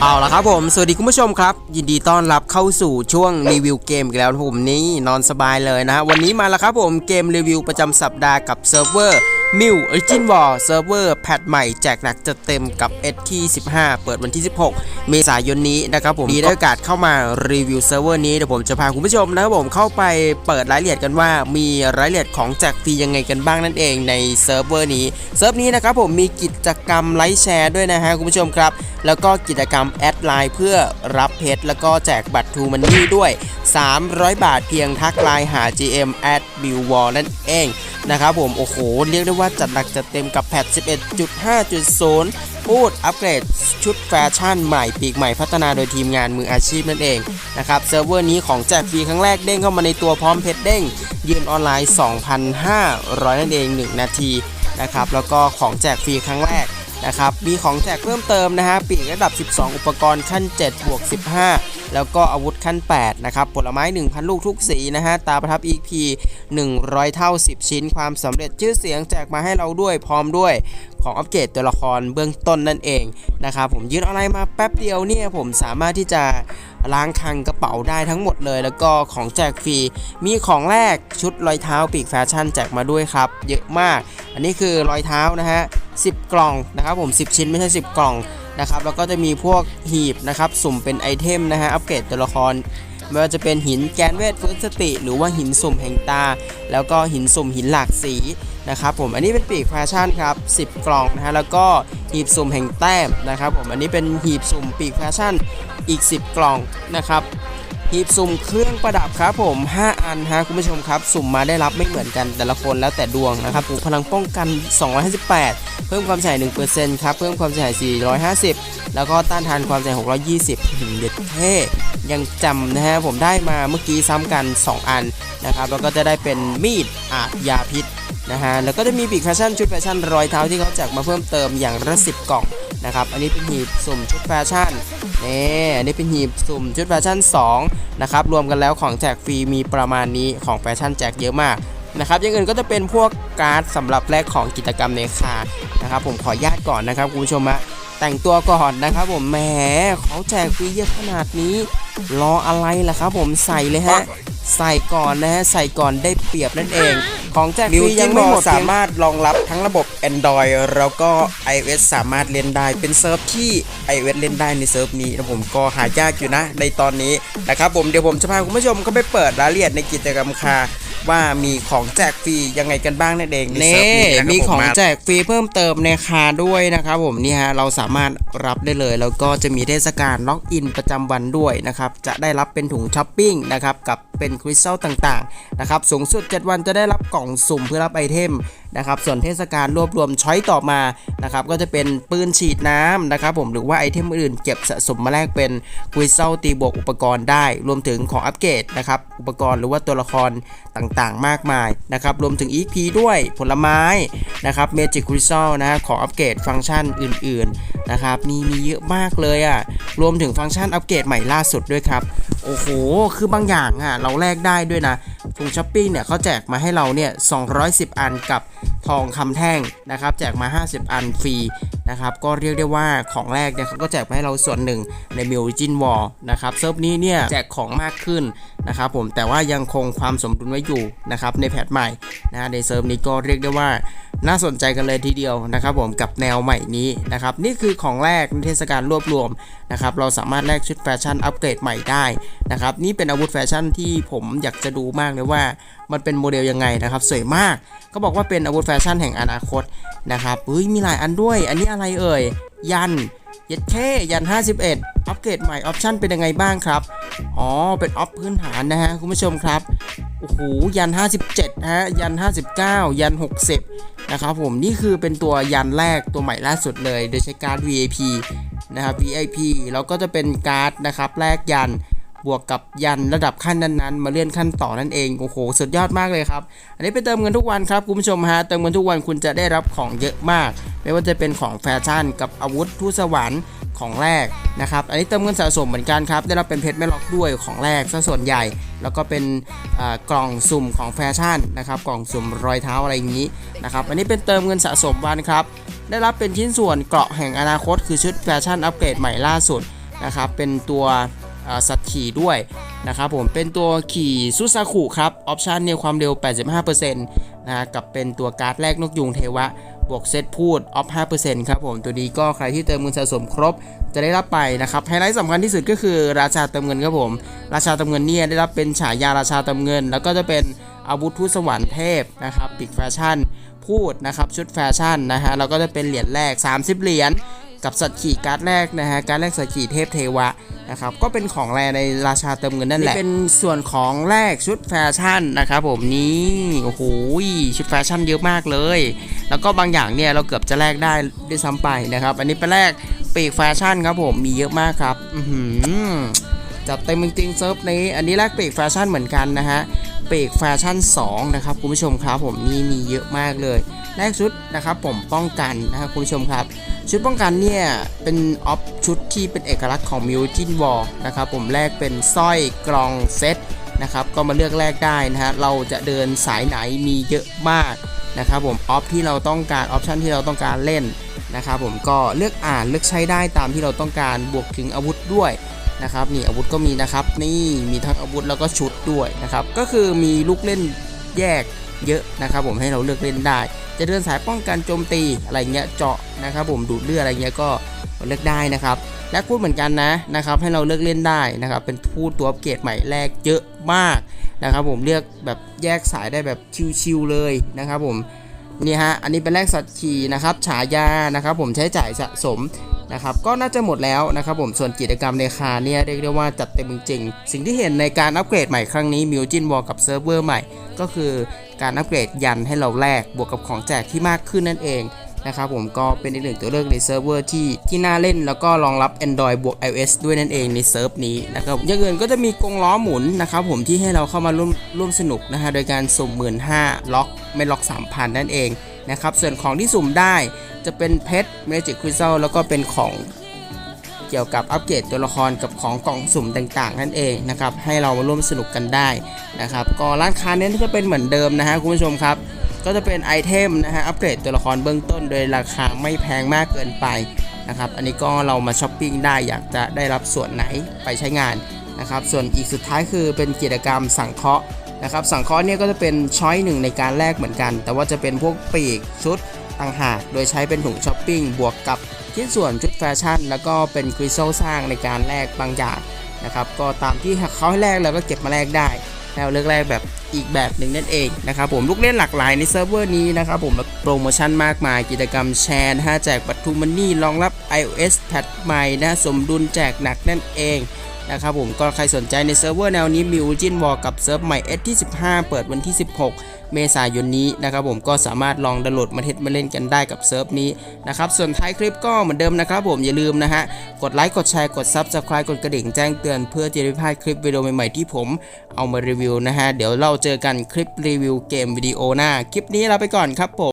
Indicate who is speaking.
Speaker 1: เอาละครับผม สวัสดีคุณผู้ชมครับ ยินดีต้อนรับเข้าสู่ช่วงรีวิวเกมอีกแล้วผมนี้นอนสบายเลยนะฮะวันนี้มาแล้วครับผมเกมรีวิวประจำสัปดาห์กับเซิร์ฟเวอร์ มิวออริจินวอร์เซิร์ฟเวอร์แพทใหม่แจกหนักจัดเต็มกับ S ที่15 เปิดวันที่ 16 เมษายนนี้นะครับผมมีได้โอกาสเข้ามารีวิวเซิร์ฟเวอร์นี้เดี๋ยวผมจะพาคุณผู้ชมนะครับผมเข้าไปเปิดรายละเอียดกันว่ามีรายละเอียดของแจกฟรียังไงกันบ้างนั่นเองในเซิร์ฟเวอร์นี้เซิร์ฟนี้นะครับผมมีกิจกรรมไลฟ์แชร์ด้วยนะฮะคุณผู้ชมครับ แล้วก็กิจกรรมแอดไลน์เพื่อรับเพชรแล้วก็แจกบัตรทูมันนี่ด้วย 300 บาทเพียงทักไลน์หา GM at b i l w a l นั่นเอง นะครับผม โอ้โห เรียกได้ว่าจัดหนักจัดเต็มกับแพท 11.5.0 พูดอัปเกรดชุดแฟชั่นใหม่ปีกใหม่พัฒนาโดยทีมงานมืออาชีพนั่นเองนะครับเซิร์ฟเวอร์นี้ของแจกฟรีครั้งแรกเด้งเข้ามาในตัวพร้อมเพชรเด้งยืนออนไลน์ 2,500 นั่นเอง 1 นาทีนะครับแล้วก็ของแจกฟรีครั้งแรกนะครับมีของแจกเพิ่มเติมนะฮะปีกระดับ 12 อุปกรณ์ขั้น 7 บวก 15 แล้วก็อาวุธขั้น 8 นะครับ ผลไม้ 1,000 ลูกทุกสีนะฮะ ตาประทับ EP 100 เท่า 10 ชิ้น ความสำเร็จชื่อเสียงแจกมาให้เราด้วยพร้อมด้วยของอัปเกรดตัวละครเบื้องต้นนั่นเองนะครับผมยืนอะไรมาแป๊บเดียวเนี่ยผมสามารถที่จะล้างคังกระเป๋าได้ทั้งหมดเลย แล้วก็ของแจกฟรีมีของแรกชุดรอยเท้าปีกแฟชั่นแจกมาด้วยครับ เยอะมาก อันนี้คือรอยเท้านะฮะ10 กล่องนะครับผม 10 ชิ้นไม่ใช่ 10 กล่อง นะครับแล้วก็จะมีพวกหีบนะครับสุ่มเป็นไอเทมนะฮะอัปเกรดตัวละครไม่ว่าจะเป็นหินแกนเวทฟื้นสติ หรือว่าหินสุ่มแห่งตา แล้วก็หินสุ่มหินหลากสีนะครับผมอันนี้เป็นปีกแฟชั่นครับ 10 กล่องนะฮะแล้วก็หีบสุ่มแห่งแต้มนะครับผมอันนี้เป็นหีบสุ่มปีกแฟชั่นอีก 10 กล่องนะครับ หีบสุ่มเครื่องประดับครับผม 5 อันฮะคุณผู้ชมครับ สุ่มมาได้รับไม่เหมือนกันแต่ละคนแล้วแต่ดวงนะครับผมพลังป้องกัน 258 เพิ่มความเสียหาย1%ครับเพิ่มความเสียหาย450 แล้วก็ต้านทานความเสียหาย620เด็ดเท่ยังจำนะฮะผมได้มาเมื่อกี้ซ้ำกัน 2 อันนะครับแล้วก็จะได้เป็นมีดอาบยาพิษนะฮะแล้วก็จะมีปีกแฟชั่นชุดแฟชั่นรอยเท้าที่เขาแจัดมาเพิ่มเติมอย่างละ10กล่อง นะครับ อันนี้เป็นหีบสุ่มชุดแฟชั่นนี่อันนี้เป็นหีบสุ่มชุดแฟชั่น2นะครับ รวมกันแล้วของแจกฟรีมีประมาณนี้ของแฟชั่นแจกเยอะมากนะครับอย่างอื่นก็จะเป็นพวกการ์ดสำหรับแลกของกิจกรรมในคานะครับ ผมขออนุญาตก่อนนะครับคุณผู้ชมอะแต่งตัวก่อนนะครับผมแหมเขาแจกฟรีเยอะขนาดนี้ รออะไรล่ะครับผมใส่เลยฮะ ใส่ก่อนนะฮะ ใส่ก่อนได้เปรียบนั่นเอง ของแจกฟรียังไม่หมด
Speaker 2: สามารถรองรับทั้งระบบ Android แล้วก็ iOS สามารถเล่นได้เป็นเซิร์ฟที่ iOS เล่นได้ในเซิร์ฟนี้นะผมก็หายากอยู่นะในตอนนี้นะครับผมเดี๋ยวผมจะพาคุณผู้ชมเข้าไปเปิดรายละเอียดในกิจกรรมคา ว่ามีของแจกฟรียังไงกันบ้างนั่นเองใน
Speaker 1: เน่
Speaker 2: เซิร์ฟนี้นะครับ
Speaker 1: มีของ
Speaker 2: ผา
Speaker 1: แจกฟรีเพิ่มเติมในคาด้วยนะครับผมนี่ฮะเราสามารถรับได้เลย แล้วก็จะมีเทศกาลล็อกอินประจำวันด้วยนะครับจะได้รับเป็นถุงช้อปปิ้งนะครับกับเป็นคริสตัลต่างๆนะครับสูงสุด 7 วันจะได้รับกล่องสุ่มเพื่อรับไอเทมนะครับส่วนเทศกาลรวบรวมช้อยต่อมานะครับก็จะเป็นปืนฉีดน้ำนะครับผมหรือว่าไอเทมอื่นเก็บสะสมมาแลกเป็นคริสตัลตีบวกอุปกรณ์ได้ รวมถึงของอัปเกรดนะครับอุปกรณ์หรือว่าตัวละครต่างๆ มากมายนะครับรวมถึง EP ด้วยผลไม้นะครับเมจิกคริสตัลนะฮะของอัปเกรดฟังก์ชันอื่นๆนะครับมีมีเยอะมากเลยอะรวมถึงฟังก์ชันอัปเกรดใหม่ล่าสุดด้วยครับ โอ้โห คือบางอย่างอะเราแลกได้ด้วยนะ ถุงช้อปปิ้งเนี่ยเขาแจกมาให้เราเนี่ย 210 อันกับทองคำแท่งนะครับ แจกมา 50 อันฟรีนะครับ ก็เรียกได้ว่าของแรกเนี่ยเขาก็แจกมาให้เราส่วนหนึ่งในมิวจินวอลนะครับเซิร์ฟนี้เนี่ยแจกของมากขึ้นนะครับผมแต่ว่ายังคงความสมดุลไว้อยู่นะครับในแพทใหม่นะในเซิร์ฟนี้ก็เรียกได้ว่า น่าสนใจกันเลยทีเดียวนะครับผมกับแนวใหม่นี้นะครับนี่คือของแรกในเทศกาลรวบรวมนะครับเราสามารถแลกชุดแฟชั่นอัปเกรดใหม่ได้นะครับนี่เป็นอาวุธแฟชั่นที่ผมอยากจะดูมากเลยว่ามันเป็นโมเดลยังไงนะครับสวยมากก็บอกว่าเป็นอาวุธแฟชั่นแห่งอนาคตนะครับเฮ้ยมีหลายอันด้วย อันนี้อะไรเอ่ยยัน ยัดแค่ยัน 51 อัปเกรดใหม่ออปชั่นเป็นยังไงบ้างครับ อ๋อ เป็นออฟพื้นฐานนะฮะคุณผู้ชมครับ โอ้โห ยัน 57 ฮะ ยัน 59 ยัน 60 นะครับผม นี่คือเป็นตัวยันแรกตัวใหม่ล่าสุดเลย โดยใช้การ์ด VIP นะครับ VIP แล้วก็จะเป็นการ์ดนะครับแลกยัน บวกกับยันระดับขั้นนั้นๆ มาเลื่อนขั้นต่อนั่นเองโอ้โหสุดยอดมากเลยครับ อันนี้ไปเติมเงินทุกวันครับคุณผู้ชมฮะเติมเงินทุกวันคุณจะได้รับของเยอะมาก ไม่ว่าจะเป็นของแฟชั่น กับอาวุธทูตสวรรค์ของแรกนะครับอันนี้เติมเงินสะสมเหมือนกันครับได้รับเป็นเพชรไม่ล็อกด้วยของแรกซะส่วนใหญ่ แล้วก็เป็นกล่องสุ่มของแฟชั่นนะครับกล่องสุ่มรอยเท้าอะไรอย่างนี้นะครับอันนี้เป็นเติมเงินสะสมวันครับได้รับเป็นชิ้นส่วนเกราะแห่งอนาคต คือชุดแฟชั่นอัปเกรดใหม่ล่าสุดนะครับเป็นตัว สัตว์ขี่ด้วยนะครับผมเป็นตัวขี่ซุซาคุครับออปชันเนี่ยความเร็ว 85%นะฮะกับเป็นตัวการ์ดแรกนกยุงเทวะ บวกเซตพูดออฟ 5%ครับผมตัวนี้ก็ใครที่เติมเงินสะสมครบจะได้รับไปนะครับไฮไลท์สำคัญที่สุดก็คือราชาเติมเงินครับผม ราชาเติมเงินเนี่ยได้รับเป็นฉายาราชาเติมเงิน แล้วก็จะเป็นอาวุธทูตสวรรค์เทพนะครับปิกแฟชั่น พูดนะครับชุดแฟชั่นนะฮะแล้วก็จะเป็นเหรียญแรก 30 เหรียญกับสัตว์ขี่การ์ดแรกนะฮะการ์ดแรกสัตว์ขี่เทพเทวะ นะครับก็เป็นของแรในราชาเติมเงินนั่นแหละเป็นส่วนของแรกชุดแฟชั่นนะครับผมนี่โอ้โหชุดแฟชั่นเยอะมากเลย แล้วก็บางอย่างเนี่ยเราเกือบจะแลกได้ด้วยซ้ำไปนะครับ อันนี้เป็นแรกปีกแฟชั่นครับผมมีเยอะมากครับ อื จัดเต็มจริงๆเซิร์ฟนี้ อันนี้แรกปีกแฟชั่นเหมือนกันนะฮะปีกแฟชั่น 2 นะครับคุณผู้ชมครับผมนี่มีเยอะมากเลยแรกชุดนะครับผมป้องกันนะครับคุณผู้ชมครับ ชุดป้องกันเนี่ยเป็นออฟชุดที่เป็นเอกลักษณ์ของมิวจินวอลนะครับผมแรกเป็นสร้อยกรองเซตนะครับก็มาเลือกแรกได้นะฮะเราจะเดินสายไหนมีเยอะมากนะครับผมออฟที่เราต้องการออปชันที่เราต้องการเล่นนะครับผมก็เลือกอ่านเลือกใช้ได้ตามที่เราต้องการบวกถึงอาวุธด้วย นะครับนี่อาวุธก็มีนะครับ นี่มีทั้งอาวุธแล้วก็ชุดด้วยนะครับก็คือมีลูกเล่นแยกเยอะนะครับผมให้เราเลือกเล่นได้ จะเดินสายป้องกันโจมตีอะไรเงี้ยเจาะนะครับผมดูดเลือดอะไรเงี้ยก็เลือกได้นะครับและพูดเหมือนกันนะนะครับให้เราเลือกเล่นได้นะครับเป็นพูดตัวอัปเกรดใหม่แรกเยอะมากนะครับผมเลือกแบบแยกสายได้แบบชิวๆเลยนะครับผมนี่ฮะอันนี้เป็นแรกสัตว์ขี่นะครับฉายานะครับผมใช้จ่ายสะสม นะครับก็น่าจะหมดแล้วนะครับผมส่วนกิจกรรมในคาเนี่ยเรียกได้ว่าจัดเต็มจริงๆ สิ่งที่เห็นในการอัปเกรดใหม่ครั้งนี้มิวจินวอลกับเซิร์ฟเวอร์ใหม่ ก็คือการอัปเกรดยันให้เราแลกบวกกับของแจกที่มากขึ้นนั่นเองนะครับผมก็เป็นอีกหนึ่งตัวเลือกในเซิร์ฟเวอร์ที่ที่น่าเล่นแล้วก็รองรับ Android บวก iOS ด้วยนั่นเองในเซิร์ฟนี้นะครับอย่างอื่นก็จะมีกรงล้อหมุนนะครับผมที่ให้เราเข้ามาร่วมร่วมสนุกนะฮะโดยการสุ่มหมื่นห้าล็อกไม่ล็อก 3,000 นั่นเองนะครับส่วนของที่สุ่มได้ จะเป็นเพชรเมจิกคริสตัลแล้วก็เป็นของเกี่ยวกับอัปเกรดตัวละครกับของกล่องสุ่มต่างๆ นั่นเองนะครับให้เรามาร่วมสนุกกันได้นะครับก็ร้านค้าเน้นก็เป็นเหมือนเดิมนะฮะคุณผู้ชมครับ ก็จะเป็นไอเทมนะฮะอัปเกรดตัวละครเบื้องต้น โดยราคาไม่แพงมากเกินไปนะครับอันนี้ก็เรามาช้อปปิ้งได้อยากจะได้รับส่วนไหนไปใช้งานนะครับส่วนอีกสุดท้ายคือเป็นกิจกรรมสังเคราะห์นะครับสังเคราะห์เนี่ยก็จะเป็นช้อยหนึ่งในการแลกเหมือนกัน แต่ว่าจะเป็นพวกปีกชุด ต่างหาก โดยใช้เป็นถุงช้อปปิ้งบวกกับชิ้นส่วนชุดแฟชั่น แล้วก็เป็นคริสตัลสร้างในการแลกบางอย่างนะครับ ก็ตามที่เขาให้แลกเราก็เก็บมาแลกได้แล้วเลือกแลกแบบอีกแบบหนึ่งนั่นเองนะครับผมลูกเล่นหลากหลายในเซิร์ฟเวอร์นี้นะครับผมแล้วโปรโมชั่นมากมายกิจกรรมแชร์นะฮะแจกบัตรทูมันนี่รองรับ iOS แพทใหม่นะสมดุลแจกหนักนั่นเอง นะครับผมก็ใครสนใจในเซิร์ฟเวอร์แนวนี้มิวจินวอลกับเซิร์ฟใหม่ S ที่ 15 เปิดวันที่ 16 เมษายนนี้นะครับผมก็สามารถลองดาวน์โหลดมาเทสมาเล่นกันได้กับเซิร์ฟนี้นะครับส่วนท้ายคลิปก็เหมือนเดิมนะครับผมอย่าลืมนะฮะกดไลค์กดแชร์กด Subscribe กดกระดิ่งแจ้งเตือนเพื่อจะได้ไม่พลาดคลิปวิดีโอใหม่ๆที่ผมเอามารีวิวนะฮะเดี๋ยวเราเจอกันคลิปรีวิวเกมวิดีโอหน้าคลิปนี้ลาไปก่อนครับผม